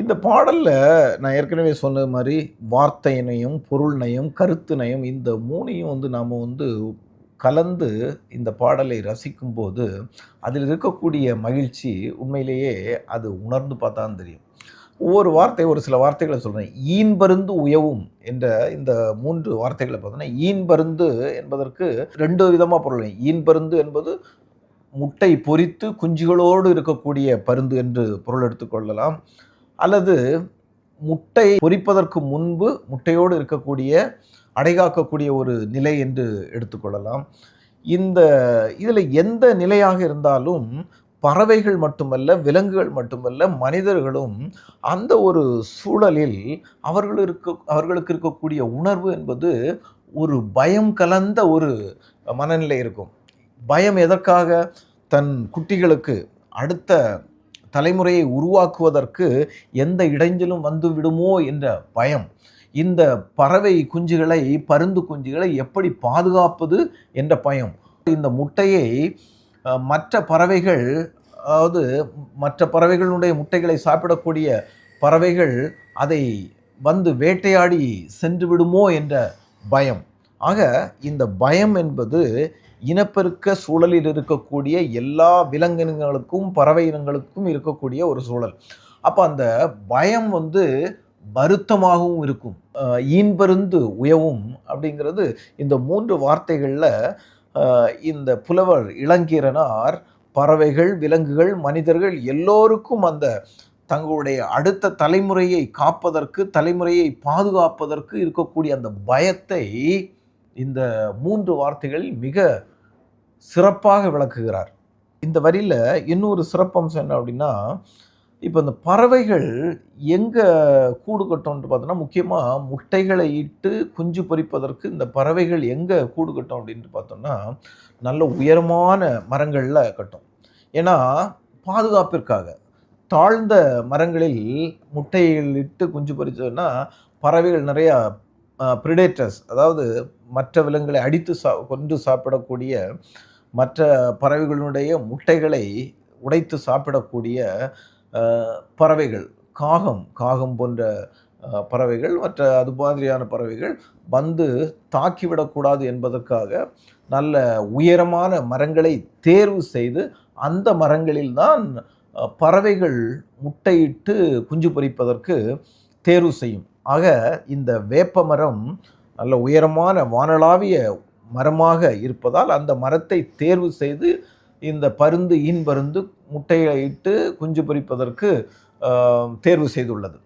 இந்த பாடலில் நான் ஏற்கனவே சொன்னது மாதிரி வார்த்தையினையும், பொருள்னையும், கருத்துனையும் இந்த மூணையும் வந்து நாம் வந்து கலந்து இந்த பாடலை ரசிக்கும்போது, அதில் இருக்கக்கூடிய மகிழ்ச்சி உண்மையிலேயே அது உணர்ந்து பார்த்தா தெரியும். ஒவ்வொரு வார்த்தை ஒரு சில வார்த்தைகளை சொல்கிறேன் "ஈன்பருந்து உயவும்" என்ற இந்த மூன்று வார்த்தைகளை பார்த்தோன்னா ஈன்பருந்து என்பதற்கு ரெண்டு விதமாக பொருள். ஈன்பருந்து என்பது முட்டை பொரித்து குஞ்சுகளோடு இருக்கக்கூடிய பருந்து என்று பொருள் எடுத்துக்கொள்ளலாம். அல்லது முட்டை பொரிப்பதற்கு முன்பு முட்டையோடு இருக்கக்கூடிய, அடைகாக்கக்கூடிய ஒரு நிலை என்று எடுத்துக்கொள்ளலாம். இந்த இதில் எந்த நிலையாக இருந்தாலும், பறவைகள் மட்டுமல்ல, விலங்குகள் மட்டுமல்ல, மனிதர்களும் அந்த ஒரு சூழலில் அவர்கள் இருக்க அவர்களுக்கு இருக்கக்கூடிய உணர்வு என்பது ஒரு பயம் கலந்த ஒரு மனநிலை இருக்கும். பயம் எதற்காக? தன் குட்டிகளுக்கு அடுத்த தலைமுறையை உருவாக்குவதற்கு எந்த இடைஞ்சலும் வந்து விடுமோ என்ற பயம். இந்த பறவை குஞ்சுகளை, பருந்து குஞ்சுகளை எப்படி பாதுகாப்பது என்ற பயம். இந்த முட்டையை மற்ற பறவைகள் அதாவது மற்ற பறவைகளுடைய முட்டைகளை சாப்பிடக்கூடிய பறவைகள் அதை வந்து வேட்டையாடி சென்று விடுமோ என்ற பயம். ஆக இந்த பயம் என்பது இனப்பெருக்க சூழலில் இருக்கக்கூடிய எல்லா விலங்கினங்களுக்கும், பறவை இனங்களுக்கும் இருக்கக்கூடிய ஒரு சூழல். அப்போ அந்த பயம் வந்து வருத்தமாகவும் இருக்கும். "ஈன்பருந்து உயவும்" அப்படிங்கிறது இந்த மூன்று வார்த்தைகளில் இந்த புலவர் இளங்கீரனார் பறவைகள், விலங்குகள், மனிதர்கள் எல்லோருக்கும் அந்த தங்களுடைய அடுத்த தலைமுறையை காப்பதற்கு, தலைமுறையை பாதுகாப்பதற்கு இருக்கக்கூடிய அந்த பயத்தை இந்த மூன்று வார்த்தைகளில் மிக சிறப்பாக விளக்குகிறார். இந்த வரியில் இன்னொரு சிறப்பம்சம் என்ன அப்படின்னா, இப்போ இந்த பறவைகள் எங்கே கூடு கட்டும்னு பார்த்தோன்னா முக்கியமாக முட்டைகளை இட்டு குஞ்சு பொறிப்பதற்கு இந்த பறவைகள் எங்கே கூடு கட்டும் அப்படின்ட்டு பார்த்தோம்னா, நல்ல உயரமான மரங்களில் கட்டும். ஏன்னா, பாதுகாப்பிற்காக. தாழ்ந்த மரங்களில் முட்டைகள் இட்டு குஞ்சு பொறிச்சதுன்னா பறவைகள் நிறையா ப்ரிடேட்டர்ஸ் அதாவது மற்ற விலங்குகளை அடித்து சா கொன்று சாப்பிடக்கூடிய, மற்ற பறவைகளுடைய முட்டைகளை உடைத்து சாப்பிடக்கூடிய பறவைகள். காகம், காகம் போன்ற பறவைகள், மற்ற அது மாதிரியான பறவைகள் வந்து தாக்கிவிடக்கூடாது என்பதற்காக, நல்ல உயரமான மரங்களை தேர்வு செய்து, அந்த மரங்களில் தான் பறவைகள் முட்டையிட்டு குஞ்சு பொரிப்பதற்கு தேர்வு செய்யும். ஆக இந்த வேப்பமரம் நல்ல உயரமான வானளாவிய மரமாக இருப்பதால், அந்த மரத்தை தேர்வு செய்து இந்த பருந்து, ஈன்பருந்து பருந்து இட்டு குஞ்சு பொரிப்பதற்கு தேர்வு செய்துள்ளது.